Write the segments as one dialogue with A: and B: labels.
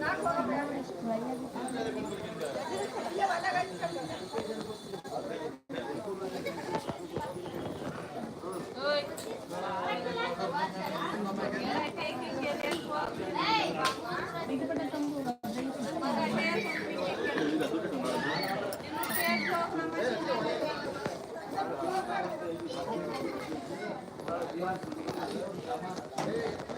A: நான் போறேன் Thank you.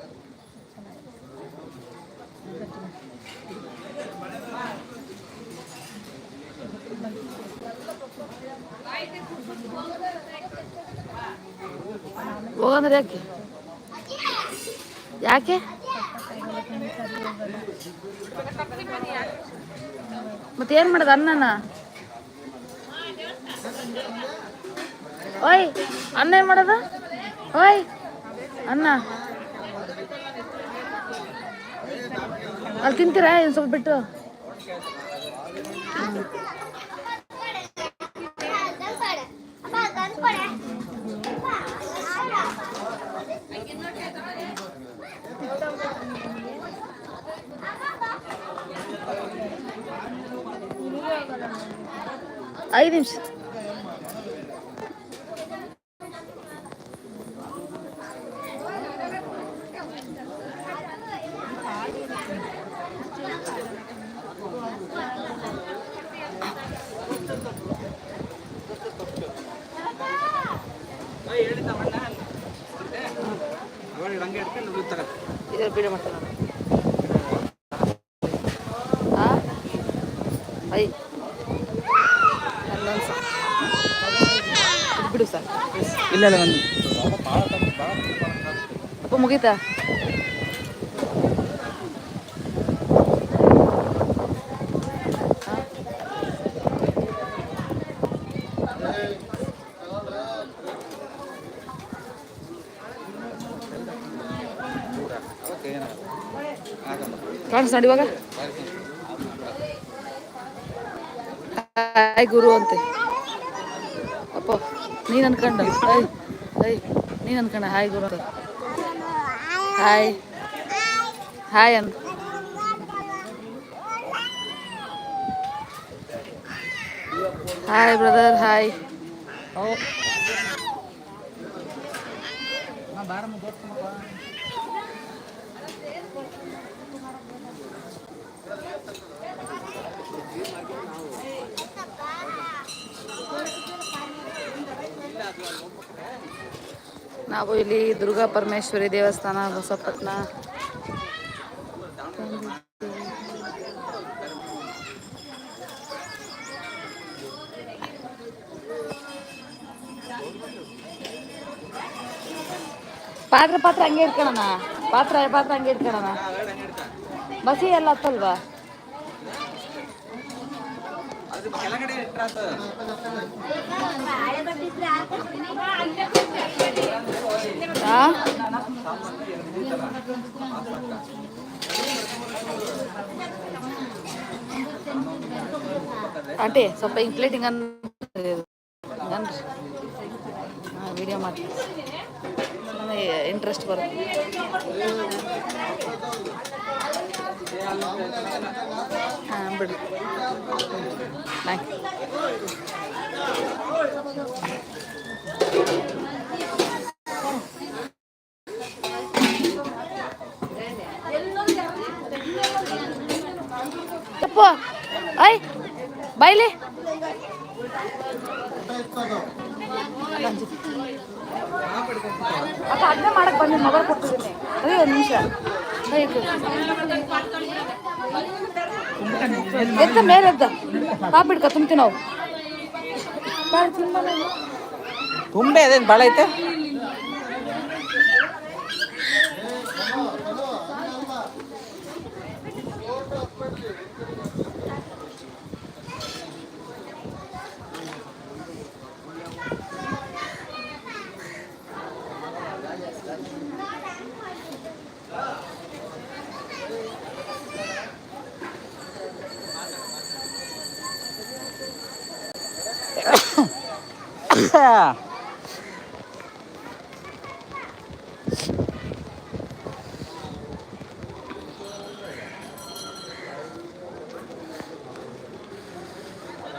A: ಹೋಗಂದ್ರೆ ಯಾಕೆ? ಯಾಕೆ? ಮತ್ತೆ ಏನ್ ಮಾಡೋದು ಅನ್ನನ? ಓಯ್, ಅನ್ನ ಏನ್ ಮಾಡೋದು? ಓಯ್, ಅನ್ನ. ಅಲ್ಲಿ ತಿಂತೀರಾ? ಇನ್ನು ಸ್ವಲ್ಪ ಬಿಟ್ಟು. ಐದು ನಿಮಿಷ ಇದ್ರ ಬಿಡ ಮಾಡ್ತಾನೆ
B: ಇಲ್ಲ ಇಲ್ಲ ಒಂದು
A: ಅಪ್ಪ ಮುಗೀತಾ ಕಾಣಿಸ್ ನೋಡಿ ಇವಾಗ ಹಾಯ್ ಗುರು ಅಂತೆ ಅಪ್ಪ ನೀನ್ ಅನ್ಕೊಂಡ ಐ ಐ ನೀನ್ ಅನ್ಕೊಂಡ ಹಾಯ್ ಗುರು ಅಂತ ಹಾಯ್ ಹಾಯ್ ಅನ್ ಹಾಯ್ ಬ್ರದರ್ ಹಾಯ್ ನಾವು ಇಲ್ಲಿ ದುರ್ಗಾ ಪರಮೇಶ್ವರಿ ದೇವಸ್ಥಾನ, ಹೊಸಪಟ್ಟಣ ಪಾತ್ರ ಪಾತ್ರ ಹಂಗೆ ಇಟ್ಕೊಳ್ಳೋಣ. ಪಾತ್ರ ಪಾತ್ರ ಹಂಗೆ ಇಟ್ಕೊಳ್ಳೋಣ. ಬಸಿ ಎಲ್ಲ ಹತ್ತಲ್ವಾ?
B: ಕೆಳಗಡೆ
A: ಆಂಟಿ ಸ್ವಲ್ಪ ಹಿಂಗೆ ಪ್ಲೇಟಿಂಗ್ ಅನ್ ಅನ್ರಿ ಹಾಂ ವಿಡಿಯೋ ಮಾಡಿ ಇಂಟ್ರೆಸ್ಟ್ ಬರುತ್ತೆ ಹಾಂ ಬಿಡಿ ಥ್ಯಾಂಕ್ ಬೈಲಿ ಅಪ್ಪ ಅದನ್ನ ಮಾಡಕ್ ಬಂದಿ ಮೊಬೈಲ್ ಕೊಡ್ತಿದ್ದೀನಿ ಅಯ್ಯೋ, ಒಂದು ನಿಮಿಷ. ಎತ್ತ ಮೇಲೆ ಎದ್ದ. ಪಾಪ ಹಿಡ್ಕ, ತುಂಬ್ತೀವಿ ನಾವು.
B: ತುಂಬೆ ಅದೇನು ಭಾಳ ಐತೆ?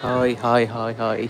B: hơi hơi hơi hơi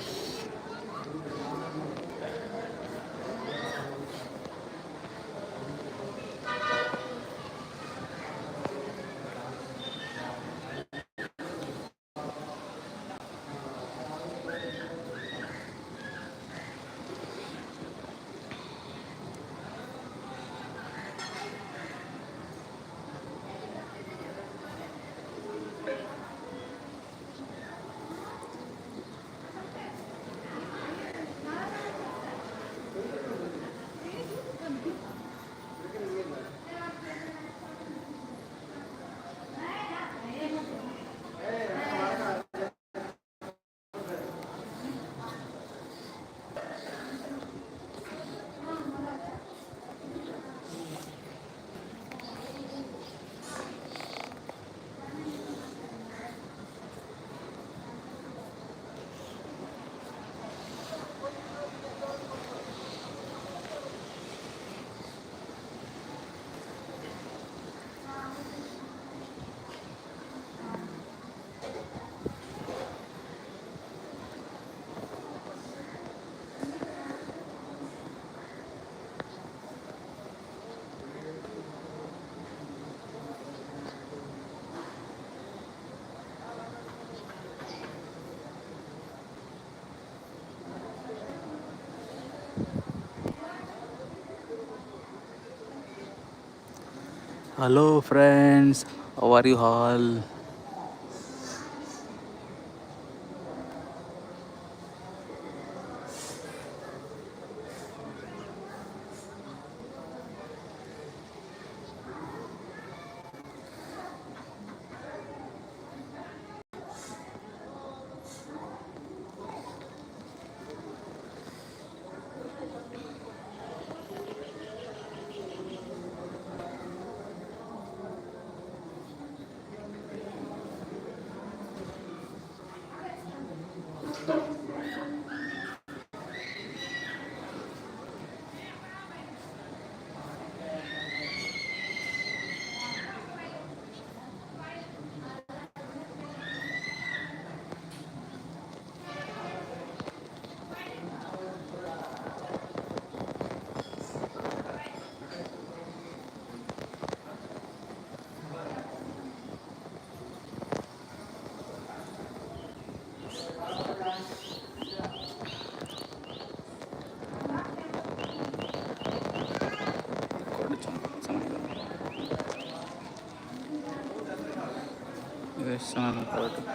B: hello friends. How are you all? Assalamualaikum.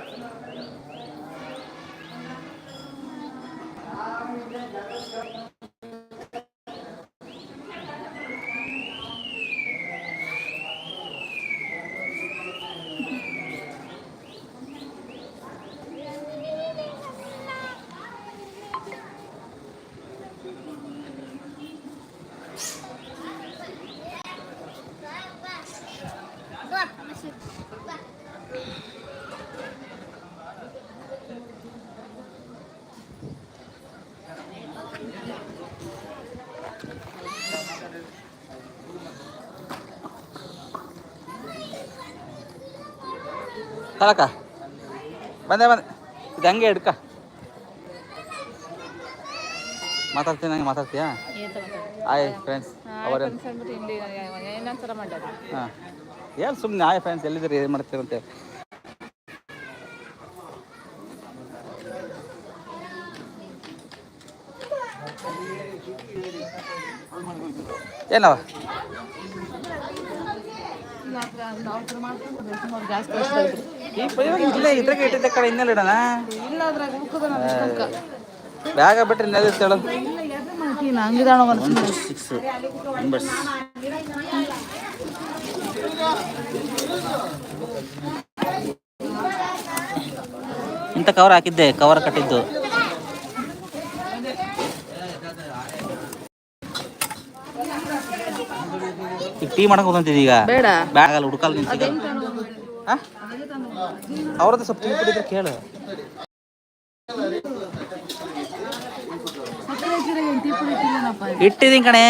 B: ತಲಕ. ಬಂದೆ ಬಂದೆ. ಇದು ಹಂಗೆ ಹಿಡ್ಕ. ಮಾತಾಡ್ತೀನಿ ಹಂಗೆ ಮಾತಾಡ್ತೀಯಾ? ಆಯ್ ಫ್ರೆಂಡ್ಸ್ ಅವರ ಹಾಂ. ಏನು ಸುಮ್ಮನೆ ಆಯ್ ಫ್ರೆಂಡ್ಸ್ ಎಲ್ಲಿದ್ದೀರಿ? ಏನು ಮಾಡ್ತೀರಂತೆ ಏನವ? ಜಾಸ್ತಿ ಇಲ್ಲೇ ಇಟ್ಟಿದ್ದೆ ಕಡೆ ಇನ್ನೆಲ್ಲ ಇಡೋಣ?
A: ಇಲ್ಲ ಅದ್ರಾಗ ಉಳ್ಕದ ನಮ್ಮ ಇಷ್ಟಕ್ಕ.
B: ಬ್ಯಾಗ ಬಿಟ್ರೆ ನೆಲೆ ಹೇಳು
A: ಹಂಗಿದಾಣ
B: ಸಿಕ್ಸ್ ಮೆಂಬರ್ಸ್ ಇಂಥ ಕವರ್ ಹಾಕಿದ್ದೆ? ಕವರ್ ಕಟ್ಟಿದ್ದು. ಈಗ ಟೀ ಮಾಡಕ್ ಹೋದಂತಿದ್ ಈಗ.
A: ಬೇಡ.
B: ಬ್ಯಾಗ್ ಅಲ್ಲಿ ಹುಡುಕಲ್ ನಿಂತಿದ್ದ. ಅವ್ರದ್ದು ಸ್ವಲ್ಪ ತಿಳ್ಕೊಂಡಿದ್ರೆ ಕೇಳ. ಇಟ್ಟಿದ್ದೀನಿ ಕಣೆ.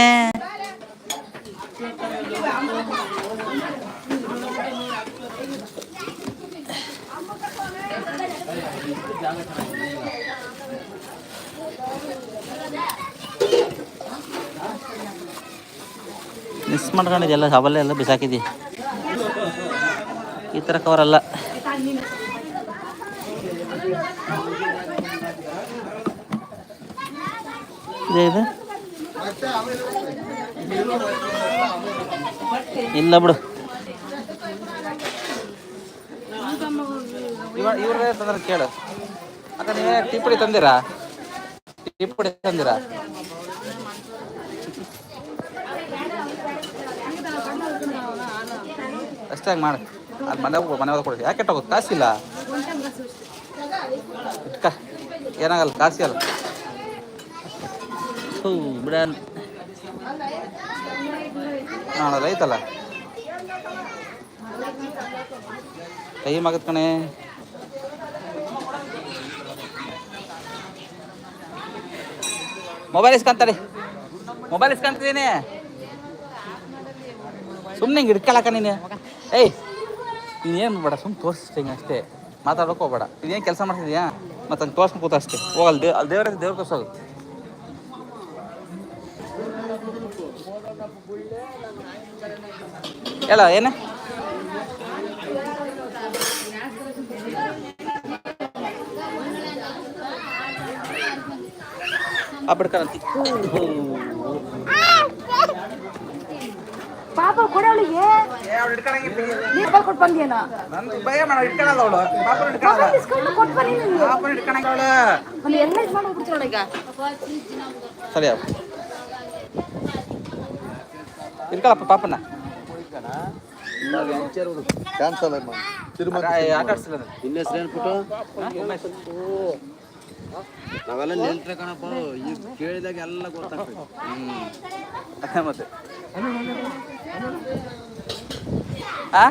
B: ಮಿಸ್ ಮಾಡ್ಕೊಂಡಿದ್ದೆಲ್ಲ ಅವಲ್ಲೇ ಎಲ್ಲ ಬಿಸಾಕಿದ್ದಿ ಈ ಥರ ಕವರ್ ಇದೆ ಇದು? ಇಲ್ಲ ಬಿಡು. ಇವ ಇವ್ರೇ ತಂದ್ರೆ ಕೇಳು. ಅಕ್ಕ ನೀವೇ ಟೀ ತಂದಿರಾ? ಟೀ ತಂದಿರಾ? ಅಷ್ಟೇ ಹಂಗೆ ಮಾಡಿ. ಅದು ಮನೆ ಮನೆ ಒಳಗೆ ಕೊಡಿ ಯಾಕೆ ಹೋಗೋದು ಕಾಸಿಲ್ಲ. ಇಟ್ಕ. ಏನಾಗಲ್ಲ ಕಾಸಿಲ್ಲ ಹೂ ಬಿಡ. ನಾಳೆ ಕಣೆ. ಮೊಬೈಲ್ ಇಸ್ಕೊಂತಾರೆ ಮೊಬೈಲ್ ಇಸ್ಕೊಂತಿದ್ದೀನಿ ಸುಮ್ಮನೆ ಹಿಂಗೆ ಹಿಡ್ಕೊಳಕ ನೀನು. ಏಯ್ ನೀನೇನು ಬೇಡ ಸುಮ್ಮನೆ ತೋರಿಸ್ತೀನಿ ಅಷ್ಟೇ. ಮಾತಾಡೋಕೆ ಹೋಗ್ಬೇಡ. ನೀನೇನು ಕೆಲಸ ಮಾಡ್ತಿದ್ಯಾ? ಮತ್ತೆ ಹಂಗೆ ತೋರ್ಸ್ಕೊಂಡು ಕೂತ ಅಷ್ಟೇ ಹೋಗಲ್ಲ ದೇವ್ ಅಲ್ಲಿ ದೇವ್ರ ದೇವ್ರ ತೋರ್ಸೋದು. ಹೇಳ ಏನೇ ಆ ಬಿಡ್ಕಂತಿ
A: ಪಾಪ ಕೊಡವಳಿಗೆ ನೀರು ಕೊಟ್ಟು ಬಂದೇನ
B: ನಂದು ಭಯ ಮಾಡ ಇಟ್ಕೊಳಲ್ಲ ಅವಳು ಪಾಪ ಇಟ್ಕೊಳಲ್ಲ
A: ಇಸ್ಕೊಂಡು ಕೊಟ್ಟು ಬನ್ನಿ ನೀವು
B: ಪಾಪ ಇಟ್ಕೊಳಂಗ ಅವಳು
A: ಅಲ್ಲಿ ಎಲ್ಲ ಇದು ಮಾಡ್ಬಿಡ್ತೀರಲ್ಲ ಈಗ
B: ಸರಿ ಅಪ್ಪ ಇಟ್ಕೊಳಪ್ಪ ಪಾಪನ
C: ಕ್ಯಾನ್ಸಲ್ ತಿರುಮಲ
B: ಆಟ ಆಡ್ಸಿಲ್ಲ ನಾನು.
C: ನಿನ್ನ ಹೆಸರು ಏನ್ಬಿಟ್ಟು
B: ಹಾ? ಉಮೇಶ್.
C: ನಾವೆಲ್ಲ ನೆಂಟ್ರೆ ಕಣಪ್ಪ ಈಗ ಕೇಳಿದಾಗ ಎಲ್ಲ ಗೊತ್ತಾಗ್ತದೆ
B: ಹ್ಮ್. ಮತ್ತೆ ಆ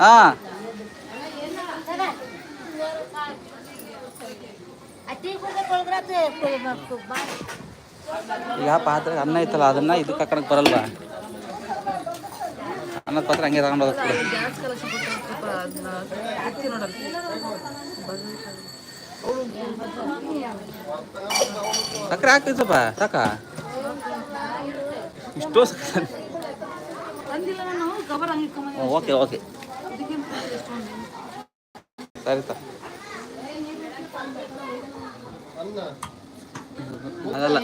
B: ಹಾ ಈಗ ಪಾತ್ರೆ ಅನ್ನ ಐತಲ್ಲ, ಅದನ್ನ ಇದಕ್ಕೆ ಹಾಕೊಳಕ್ ಬರಲ್ವ? ಅನ್ನದ ಪಾತ್ರೆ ಹಂಗೆ ತಗೊಂಡು
A: ಹೋಗ್ತಾರೆ
B: ಸಕ್ಕರೆ ಹಾಕ್ತೀನಿ ಸ್ವಲ್ಪ, ಸಾಕ? ಇಷ್ಟು ಸಕ್ಕರೆ.
A: Okay okay.
B: ಸರಿ, ಸರ್. ಅದಲ್ಲ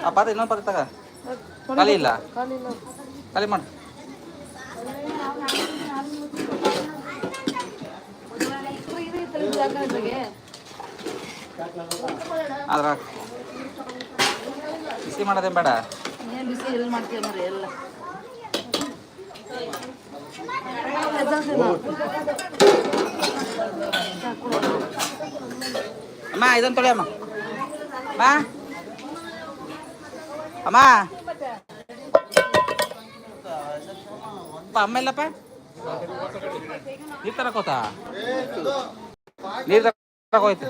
B: ಆ, ಪಾತ್ರ ಇನ್ನೊಂದು ಪಾತ್ರ ತಗ ಖಾಲಿ ಇಲ್ಲ
A: ಖಾಲಿ
B: ಮಾಡು? ಅದ್ರ ಬಿಸಿ ಮಾಡೋದೇನು ಬೇಡ
A: ಬಿಸಿ ಎಲ್ಲಿ ಮಾಡ್ತೀವಿ ಮರಿ ಎಲ್ಲ.
B: ಅಮ್ಮ ಇದನ್ನು ತೊಳಿ ಅಮ್ಮ. ಅಮ್ಮ. ಅಮ್ಮ ಅಮ್ಮ ಇಲ್ಲಪ್ಪ ನೀರು ತರಕೋತ ನೀರು ತರಕ್ ಹೋಯ್ತು.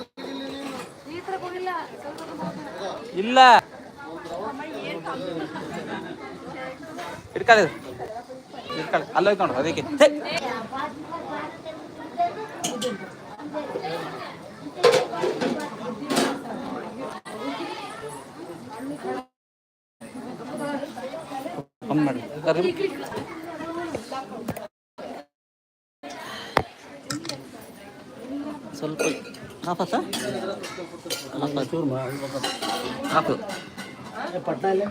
A: ಈ ಥರ ಹೋಗಿಲ್ಲ
B: ಇಲ್ಲ ಹಿಡ್ಕೊಳ್ಳಿ ಇರ್ಕೊಳ್ಳಿ ಅಲ್ಲೋಗಿ ನೋಡು ಅದಕ್ಕೆ ಸ್ವಲ್ಪ ಹಾಫತ್ತ ಹಾಫು
C: ಪಟ್ನಾಲೆ